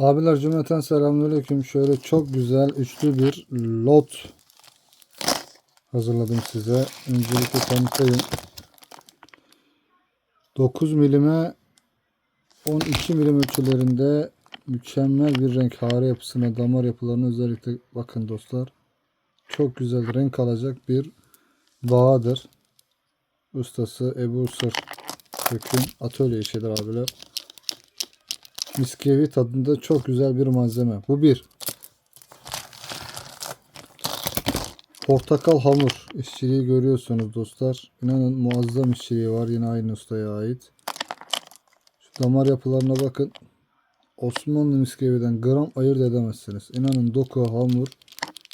Abiler cümleten selamünaleyküm. Şöyle çok güzel üçlü bir lot hazırladım size. Öncelikle tanıtayım. 9 milime 12 milim ölçülerinde mükemmel bir renk hare yapısına damar yapılarına özellikle bakın dostlar. Çok güzel renk alacak bir bağadır. Ustası Ebu Sır Kökün atölye işidir abiler. Miskevi tadında çok güzel bir malzeme. Bu bir. Portakal hamur işçiliği görüyorsunuz dostlar. İnanın muazzam işçiliği var yine aynı ustaya ait. Şu damar yapılarına bakın. Osmanlı miskeviden gram ayırt edemezsiniz. İnanın doku, hamur,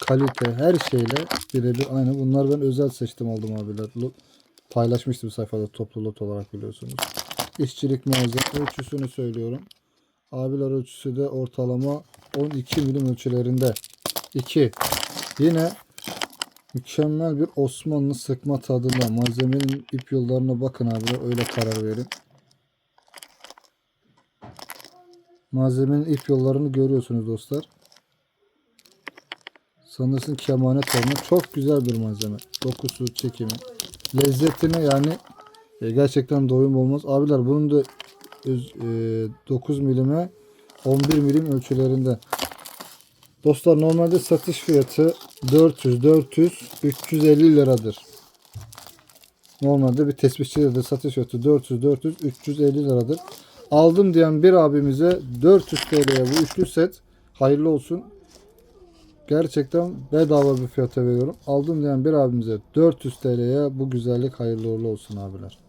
kalite her şeyle birebir aynı. Bunlar ben özel seçtim aldım abiler. Paylaşmıştım sayfada toplu lot olarak biliyorsunuz. İşçilik muazzam. Ölçüsünü söylüyorum. Abiler ölçüsü de ortalama 12 milim ölçülerinde. 2. Yine mükemmel bir Osmanlı sıkma tadında. Malzemenin ip yollarına bakın abiler öyle karar verin. Malzemenin ip yollarını görüyorsunuz dostlar. Sanırsın kemanet formu. Çok güzel bir malzeme. Dokusu, çekimi. Lezzetine yani e, gerçekten doyum olmaz. Abiler bunun da 9 milime 11 milim ölçülerinde. Dostlar normalde satış fiyatı 400, 400, 350 liradır. Normalde bir tespihçide de satış fiyatı 400, 400, 350 liradır. Aldım diyen bir abimize 400 TL'ye bu üçlü set hayırlı olsun. Gerçekten bedava bir fiyata veriyorum. Aldım diyen bir abimize 400 TL'ye bu güzellik hayırlı uğurlu olsun abiler.